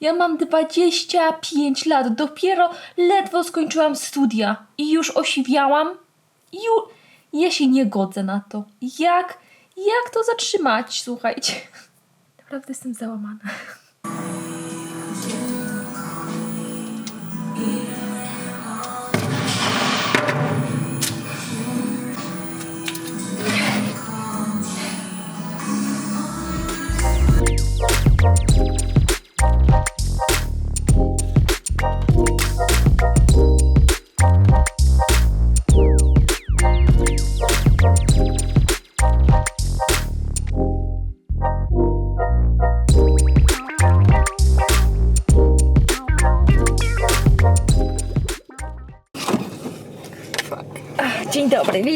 Ja mam 25 lat, dopiero ledwo skończyłam studia i już osiwiałam. Ju... Ja się nie godzę na to. Jak, jak to zatrzymać? Słuchajcie. Naprawdę jestem załamana.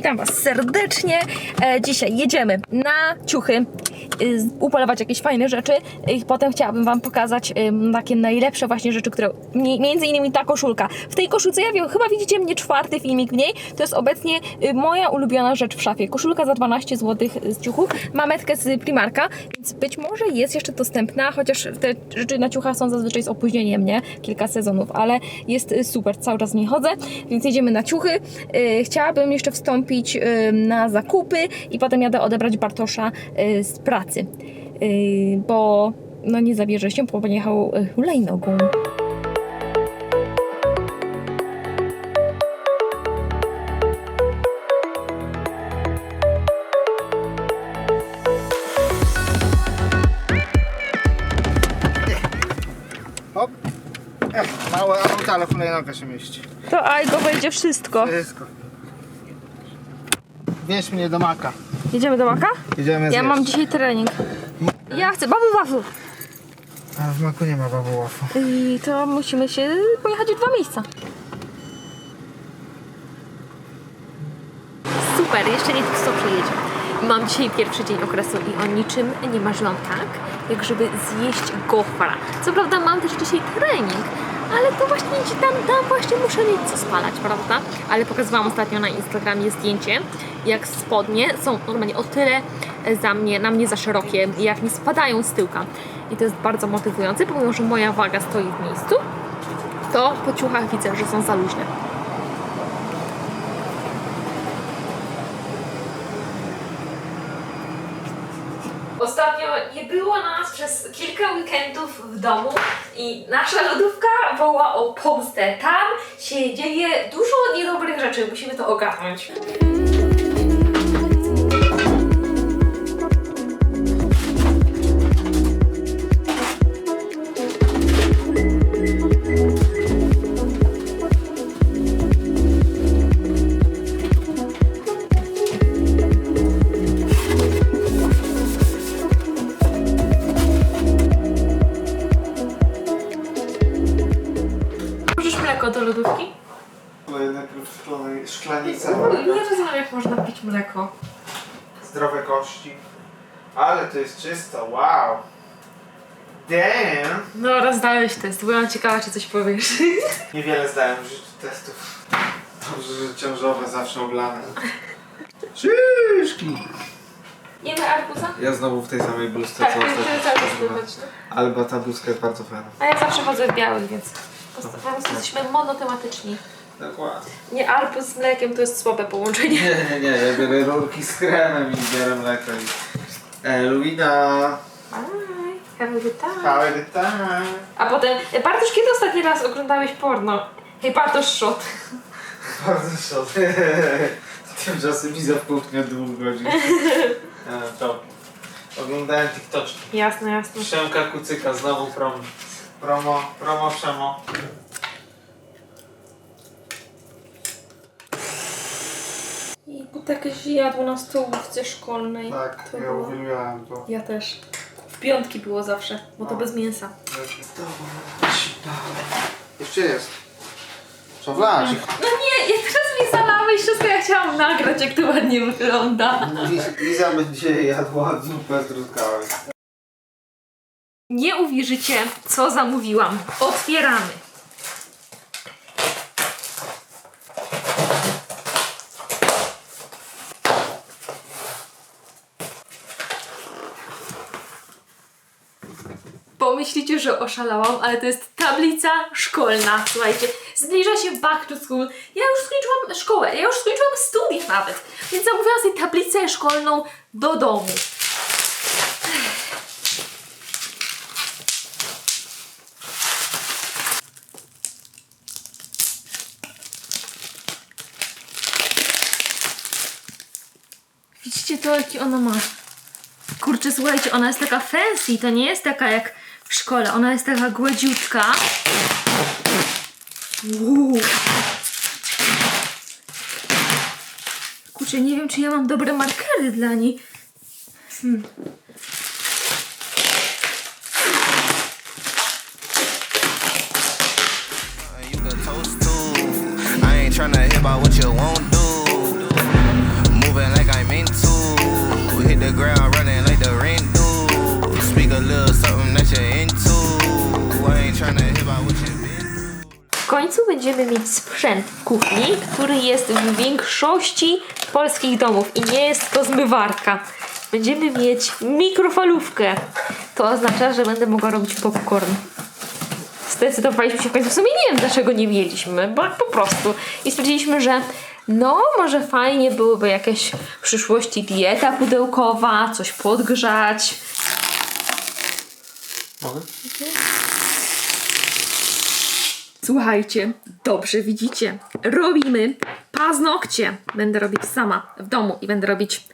Witam Was serdecznie. E, dzisiaj jedziemy na ciuchy, upolować jakieś fajne rzeczy. I potem chciałabym Wam pokazać ym, takie najlepsze właśnie rzeczy, które. mi- Między innymi ta koszulka. W tej koszulce, ja wiem, chyba widzicie mnie czwarty filmik w niej. To jest obecnie y, moja ulubiona rzecz w szafie. Koszulka za 12 zł z ciuchów. Mametkę z Primarka, więc być może jest jeszcze dostępna, chociaż te rzeczy na ciuchach są zazwyczaj z opóźnieniem, nie? Kilka sezonów, ale jest y, super, cały czas w niej chodzę, więc jedziemy na ciuchy. Y, Chciałabym jeszcze wstąpić y, na zakupy i potem jadę odebrać Bartosza y, z pracy, Y, bo no nie zabierze się, bo pojechał y, hulajnogą. Hop. Ech, małe auto, ale hulajnoga się mieści. To Ajgo będzie wszystko. Wszystko. Wieź mnie do maka. Jedziemy do Maka? Jedziemy Ja zjeść. mam dzisiaj trening. Ja chcę babu wafu. A w maku nie ma babu łafu. I to musimy się pojechać w dwa miejsca. Super, jeszcze nie co przyjedzie. Mam dzisiaj pierwszy dzień okresu i o niczym nie marzyłam tak, jak żeby zjeść gofra. Co prawda mam też dzisiaj trening, ale to właśnie ci tam, tam właśnie muszę mieć co spalać, prawda? Ale pokazywałam ostatnio na Instagramie zdjęcie, jak spodnie są normalnie o tyle za mnie, na mnie za szerokie, jak mi spadają z tyłka. I to jest bardzo motywujące, pomimo, że moja waga stoi w miejscu, to po ciuchach widzę, że są za luźne. Ostatnio nie było nas przez kilka weekendów w domu i nasza lodówka woła o pomstę. Tam się dzieje dużo niedobrych rzeczy, musimy to ogarnąć. Lodówki? Najpierw w szklanej- szklanicy. Nie rozumiem, jak można pić mleko. Zdrowe kości. Ale to jest czysto, wow. Damn. No, rozdałeś test, byłam ciekawa, czy coś powiesz. Niewiele zdałem w życiu testów. Dobrze, że ciążowe zawsze oblane. Szyszki. Jemy arbuza? Ja znowu w tej samej bluzce Tak, co cały czas ostatnio. pływać. no. Ale ta bluzka jest bardzo fajna. A ja zawsze chodzę w białych, więc prostu- po prostu jesteśmy monotematyczni. Dokładnie. Nie arbuz z mlekiem to jest słabe połączenie. Nie, nie, nie, ja biorę rurki z kremem i biorę mleko i... E, Luina, Aj, have a good time. have a good time. A potem, Bartosz, kiedy ostatni raz oglądałeś porno? Hej, Bartosz shot. Bardzo szok. Tymczasem widzę w kuchni od dwóch godzin. E, to. Oglądałem TikToczki. Jasne, jasne. Przemka Kucyka, znowu promo. Promo, promo, przemo. I się jadło na stołówce szkolnej. Tak, To ja było- uwielbiałem to. Ja też. W piątki było zawsze, bo to No. bez mięsa. Jeszcze jest. Szowlarz. No nie, ja teraz mi zalałeś wszystko, ja chciałam nagrać, jak to ładnie wygląda. Liza będzie jadła zupę z truskawek. Nie uwierzycie, co zamówiłam. Otwieramy. Pomyśl myślicie, że oszalałam, ale to jest tablica szkolna. Słuchajcie, zbliża się back to school. Ja już skończyłam szkołę, ja już skończyłam studia nawet, więc zamówiłam sobie tablicę szkolną do domu. Widzicie to, jaki ona ma? Kurczę, słuchajcie, ona jest taka fancy, to nie jest taka jak w szkole, ona jest taka gładziutka. Uuu. Kurczę, nie wiem, czy ja mam dobre markery dla niej. Hmm. Będziemy mieć sprzęt w kuchni, który jest w większości polskich domów i nie jest to zmywarka. Będziemy mieć mikrofalówkę. To oznacza, że będę mogła robić popcorn. Zdecydowaliśmy się w końcu, w sumie nie wiem dlaczego nie mieliśmy, bo po prostu. I stwierdziliśmy, że no, może fajnie byłoby jakaś w przyszłości dieta pudełkowa, coś podgrzać. Mogę? Słuchajcie, dobrze widzicie. Robimy paznokcie. Będę robić sama w domu i będę robić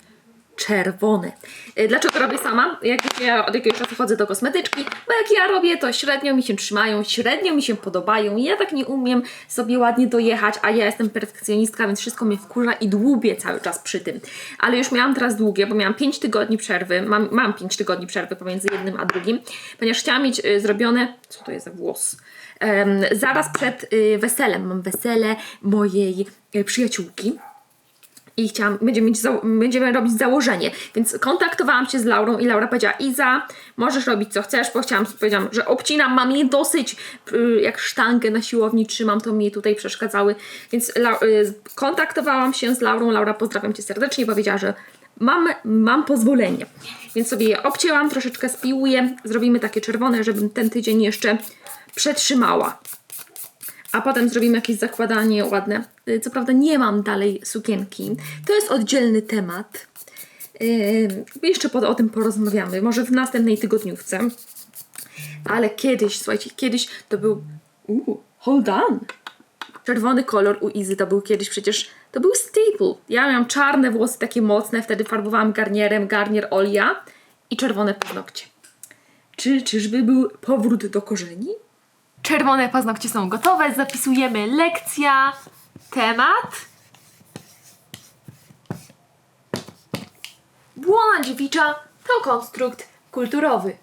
czerwone. Y, Dlaczego robię sama? Jak ja od jakiegoś czasu chodzę do kosmetyczki, bo jak ja robię, to średnio mi się trzymają, średnio mi się podobają. Ja tak nie umiem sobie ładnie dojechać, a ja jestem perfekcjonistka, więc wszystko mnie wkurza i dłubię cały czas przy tym. Ale już miałam teraz długie, bo miałam 5 tygodni przerwy. Mam, mam 5 tygodni przerwy pomiędzy jednym a drugim, ponieważ chciałam mieć y, zrobione. Co to jest za włos? Zaraz przed y, weselem. Mam wesele mojej y, przyjaciółki i chciałam, będziemy, mieć będziemy robić założenie. Więc kontaktowałam się z Laurą i Laura powiedziała: Iza, możesz robić co chcesz, bo chciałam, powiedziałam, że obcinam, mam je dosyć, y, jak sztangę na siłowni trzymam, to mi tutaj przeszkadzały. Więc kontaktowałam się z Laurą. Laura, pozdrawiam cię serdecznie, powiedziała, że mam, mam pozwolenie. Więc sobie je obcięłam, troszeczkę spiłuję, zrobimy takie czerwone, żebym ten tydzień jeszcze przetrzymała a potem zrobimy jakieś zakładanie ładne. Y, Co prawda nie mam dalej sukienki. To jest oddzielny temat. Yy, jeszcze o tym porozmawiamy, może w następnej tygodniówce. Ale kiedyś, słuchajcie, kiedyś to był. Uuu, hold on! Czerwony kolor u Izy to był kiedyś przecież. To był staple. Ja miałam czarne włosy takie mocne, wtedy farbowałam garnierem, garnier Olia i czerwone paznokcie. Czy, czyżby był powrót do korzeni? Czerwone paznokcie są gotowe, zapisujemy lekcja, temat. Błona dziewicza to konstrukt kulturowy.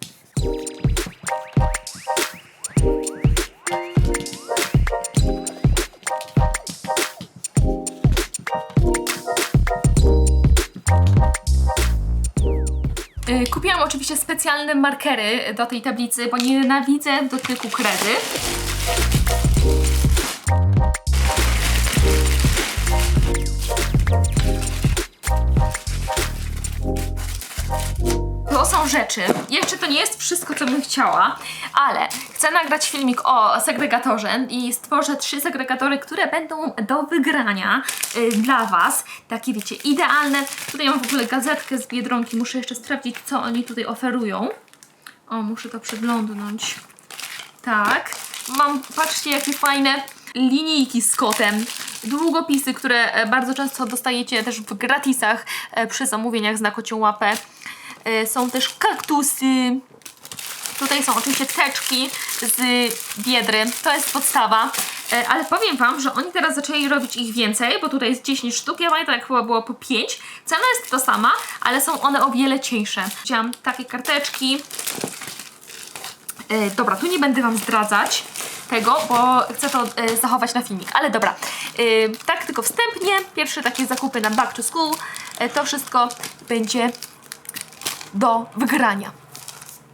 Kupiłam oczywiście specjalne markery do tej tablicy, bo nienawidzę dotyku kredy. To są rzeczy. Jeszcze to nie jest wszystko, co bym chciała, ale chcę nagrać filmik o segregatorze i stworzę trzy segregatory, które będą do wygrania y, dla Was. Takie wiecie, idealne. Tutaj mam w ogóle gazetkę z Biedronki. Muszę jeszcze sprawdzić, co oni tutaj oferują. O, muszę to przeglądnąć. Tak. Mam, patrzcie, jakie fajne linijki z kotem. Długopisy, które e, bardzo często dostajecie też w gratisach e, przy zamówieniach na kocią łapę. E, Są też kaktusy. Tutaj są oczywiście teczki z biedry. To jest podstawa. E, Ale powiem Wam, że oni teraz zaczęli robić ich więcej, bo tutaj jest 10 sztuk. Ja pamiętam, jak chyba było po 5. Cena jest ta sama, ale są one o wiele cieńsze. Wziąłam takie karteczki. E, dobra, tu nie będę Wam zdradzać tego, bo chcę to e, zachować na filmik. Ale dobra, tak tylko wstępnie, pierwsze takie zakupy na back to school, to wszystko będzie do wygrania.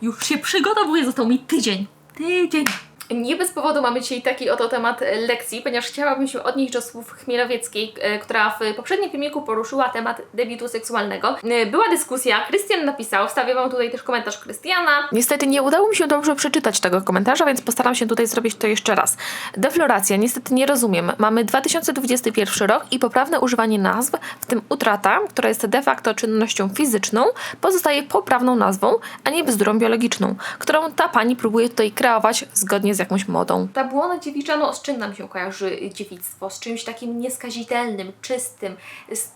Już się przygotowuję, został mi tydzień. Tydzień. Nie bez powodu mamy dzisiaj taki oto temat e, lekcji, ponieważ chciałabym się odnieść do słów Chmielowieckiej, która w poprzednim filmiku poruszyła temat debiutu seksualnego. E, Była dyskusja, Krystian napisał, wstawię Wam tutaj też komentarz Krystiana. Niestety nie udało mi się dobrze przeczytać tego komentarza, więc postaram się tutaj zrobić to jeszcze raz. Defloracja, niestety nie rozumiem. Mamy 2021 rok i poprawne używanie nazw, w tym utrata, która jest de facto czynnością fizyczną, pozostaje poprawną nazwą, a nie bzdurą biologiczną, którą ta pani próbuje tutaj kreować zgodnie z jakąś modą. Ta błona dziewicza, no z czym nam się kojarzy dziewictwo? Z czymś takim nieskazitelnym, czystym.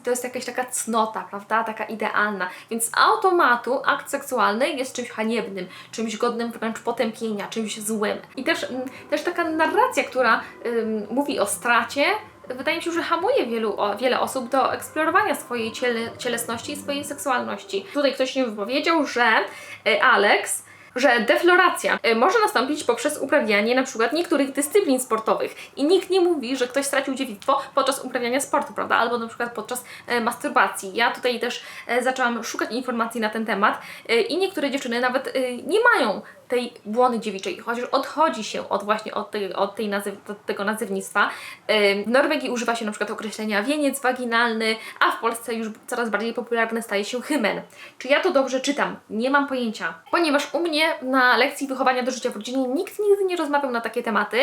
To jest jakaś taka cnota, prawda? Taka idealna. Więc z automatu akt seksualny jest czymś haniebnym, czymś godnym wręcz potępienia, czymś złym. I też, mm, też taka narracja, która ym, mówi o stracie, wydaje mi się, że hamuje wielu, wiele osób do eksplorowania swojej ciele, cielesności i swojej seksualności. Tutaj ktoś się wypowiedział, że y, Alex że defloracja y, może nastąpić poprzez uprawianie na przykład niektórych dyscyplin sportowych i nikt nie mówi, że ktoś stracił dziewictwo podczas uprawiania sportu, prawda? Albo na przykład podczas e, masturbacji. Ja tutaj też e, zaczęłam szukać informacji na ten temat i niektóre dziewczyny nawet nie mają tej błony dziewiczej, chociaż odchodzi się od właśnie od, tej, od tej nazyw, od tego nazewnictwa. Ym, W Norwegii używa się na przykład określenia wieniec waginalny, a w Polsce już coraz bardziej popularny staje się hymen. Czy ja to dobrze czytam? Nie mam pojęcia. Ponieważ u mnie na lekcji wychowania do życia w rodzinie nikt nigdy nie rozmawiał na takie tematy.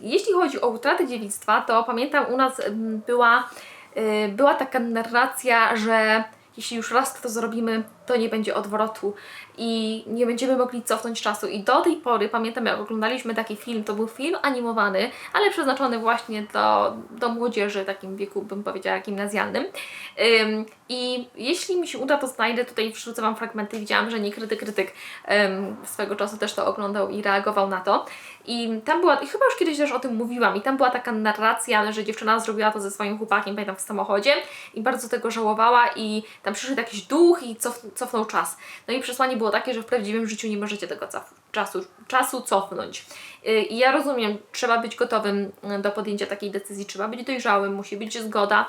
Jeśli chodzi o utratę dziewictwa, to pamiętam u nas była, y, była taka narracja, że jeśli już raz to zrobimy, to nie będzie odwrotu i nie będziemy mogli cofnąć czasu. I do tej pory pamiętam, jak oglądaliśmy taki film, to był film animowany, ale przeznaczony właśnie do, do młodzieży, takim wieku, bym powiedziała, gimnazjalnym. Ym, I jeśli mi się uda, to znajdę, tutaj wrzucę Wam fragmenty. Widziałam, że niekryty krytyk ym, swego czasu też to oglądał i reagował na to. I tam była, i chyba już kiedyś też o tym mówiłam, i tam była taka narracja, że dziewczyna zrobiła to ze swoim chłopakiem, pamiętam, w samochodzie i bardzo tego żałowała i tam przyszedł jakiś duch i cof, cofnął czas. No i przesłanie było takie, że w prawdziwym życiu nie możecie tego czasu, czasu cofnąć. Yy, I ja rozumiem, trzeba być gotowym yy, do podjęcia takiej decyzji, trzeba być dojrzałym, musi być zgoda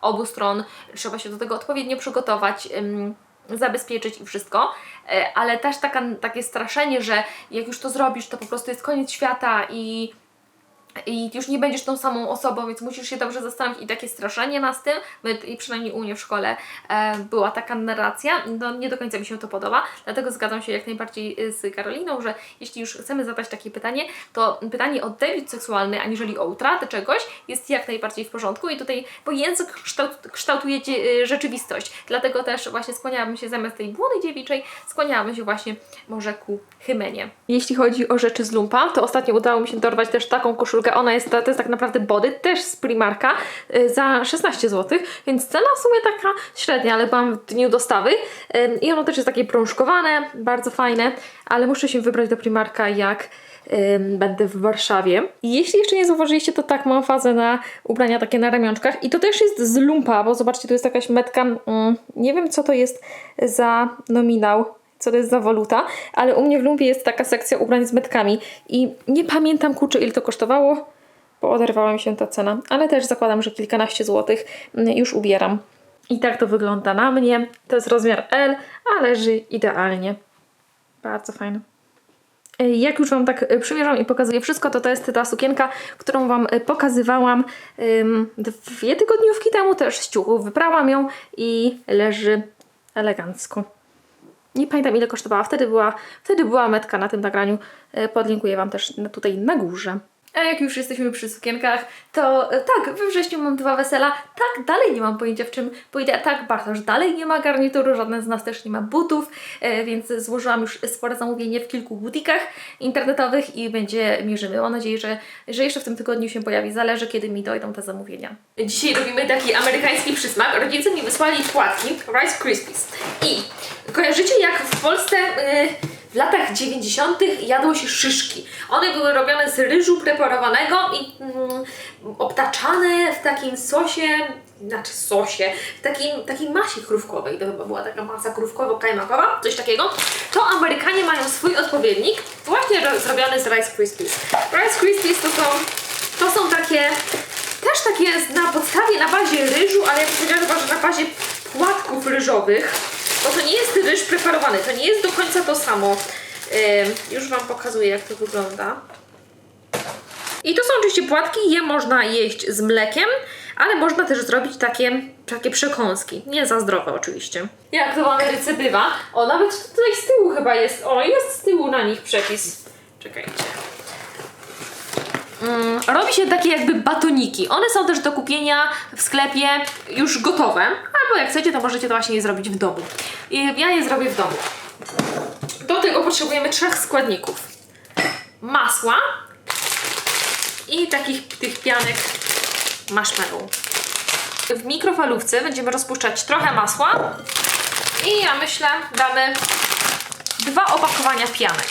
obu stron, trzeba się do tego odpowiednio przygotować. zabezpieczyć i wszystko, E, ale też taka, takie straszenie, że jak już to zrobisz, to po prostu jest koniec świata i, i już nie będziesz tą samą osobą, więc musisz się dobrze zastanowić. I takie straszenie nas tym, i przynajmniej u mnie w szkole e, była taka narracja, no nie do końca mi się to podoba, dlatego zgadzam się jak najbardziej y, z Karoliną, że jeśli już chcemy zadać takie pytanie, to pytanie o debiut seksualny, aniżeli o utratę czegoś, jest jak najbardziej w porządku. I tutaj, bo język kształt, kształtuje y, rzeczywistość, dlatego też właśnie skłaniałabym się zamiast tej błony dziewiczej, skłaniałabym się właśnie może ku hymenie. Jeśli chodzi o rzeczy z lumpa, to ostatnio udało mi się dorwać też taką koszulkę, ona jest, to jest tak naprawdę body, też z Primarka, y, za 16 zł, więc cena w sumie taka średnia, ale byłam w dniu dostawy i ono też jest takie prążkowane, bardzo fajne, ale muszę się wybrać do Primarka jak będę w Warszawie. Jeśli jeszcze nie zauważyliście, to tak, mam fazę na ubrania takie na ramionczkach i to też jest z lumpa, bo zobaczcie, tu jest jakaś metka, mm, nie wiem co to jest za nominał, co to jest za waluta, ale u mnie w lumpie jest taka sekcja ubrań z metkami i nie pamiętam kurczę ile to kosztowało, bo oderwała mi się ta cena, ale też zakładam, że kilkanaście złotych mm, już ubieram. I tak to wygląda na mnie. To jest rozmiar L, a leży idealnie. Bardzo fajne. Jak już Wam tak e, przymierzam i pokazuję wszystko, to to jest ta sukienka, którą Wam e, pokazywałam dwie tygodniówki temu też z ciuchów. Wyprałam ją i leży elegancko. Nie pamiętam ile kosztowała. Wtedy była, wtedy była metka na tym nagraniu. E, Podlinkuję Wam też tutaj na górze. A jak już jesteśmy przy sukienkach, to e, tak, we wrześniu mam dwa wesela. Tak, dalej nie mam pojęcia w czym pójdę. Tak, Bartosz dalej nie ma garnituru, żadne z nas też nie ma butów, e, więc złożyłam już spore zamówienie w kilku butikach internetowych i będzie mierzymy. Mam nadzieję, że, że jeszcze w tym tygodniu się pojawi. Zależy, kiedy mi dojdą te zamówienia. Dzisiaj robimy taki amerykański przysmak. Rodzice mi wysłali płatki Rice Krispies. I kojarzycie jak w Polsce... y, w latach 90. jadło się szyszki. One były robione z ryżu preparowanego i mm, obtaczane w takim sosie, znaczy sosie, w takim, takiej masie krówkowej. To chyba była taka masa krówkowo-kajmakowa, coś takiego. To Amerykanie mają swój odpowiednik, właśnie ro- zrobiony z Rice Krispies. Rice Krispies to są, to są takie, też takie na podstawie, na bazie ryżu, ale ja bym że na bazie płatków ryżowych bo to nie jest ryż preparowany, to nie jest do końca to samo. Już Wam pokazuję, jak to wygląda. I to są oczywiście płatki, je można jeść z mlekiem, ale można też zrobić takie, takie przekąski. Nie za zdrowe oczywiście. Jak to w Ameryce bywa? O, nawet tutaj z tyłu chyba jest. O, jest z tyłu na nich przepis. Czekajcie. Mm, robi się takie jakby batoniki. One są też do kupienia w sklepie już gotowe, albo jak chcecie, to możecie to właśnie zrobić w domu. I ja je zrobię w domu. Do tego potrzebujemy trzech składników. Masła i takich tych pianek marshmallow. W mikrofalówce będziemy rozpuszczać trochę masła i ja myślę damy dwa opakowania pianek.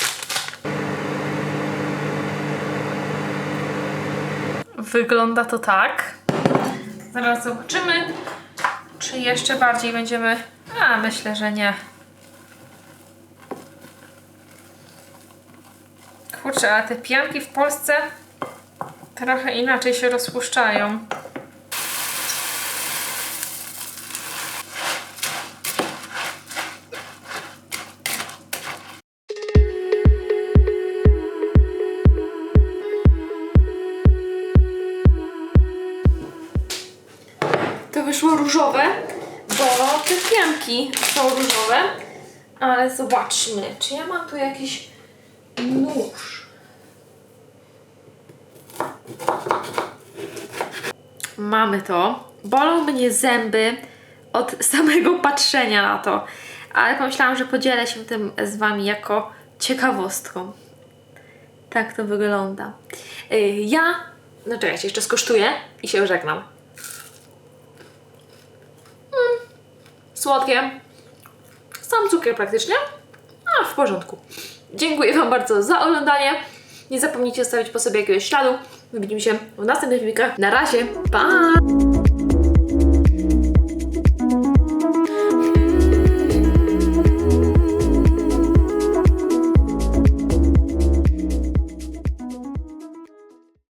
Wygląda to tak. Zaraz zobaczymy, czy jeszcze bardziej będziemy. A, myślę, że nie. Kurczę, ale te pianki w Polsce trochę inaczej się rozpuszczają. Wyszło różowe, bo te pianki są różowe. Ale zobaczmy, czy ja mam tu jakiś nóż. Mamy to. Bolą mnie zęby od samego patrzenia na to. Ale pomyślałam, że podzielę się tym z Wami jako ciekawostką. Tak to wygląda. Y, Ja, no czekajcie, jeszcze skosztuję i się żegnam. Słodkie. Sam cukier praktycznie. A, w porządku. Dziękuję Wam bardzo za oglądanie. Nie zapomnijcie zostawić po sobie jakiegoś śladu. My widzimy się w następnych filmikach. Na razie, pa!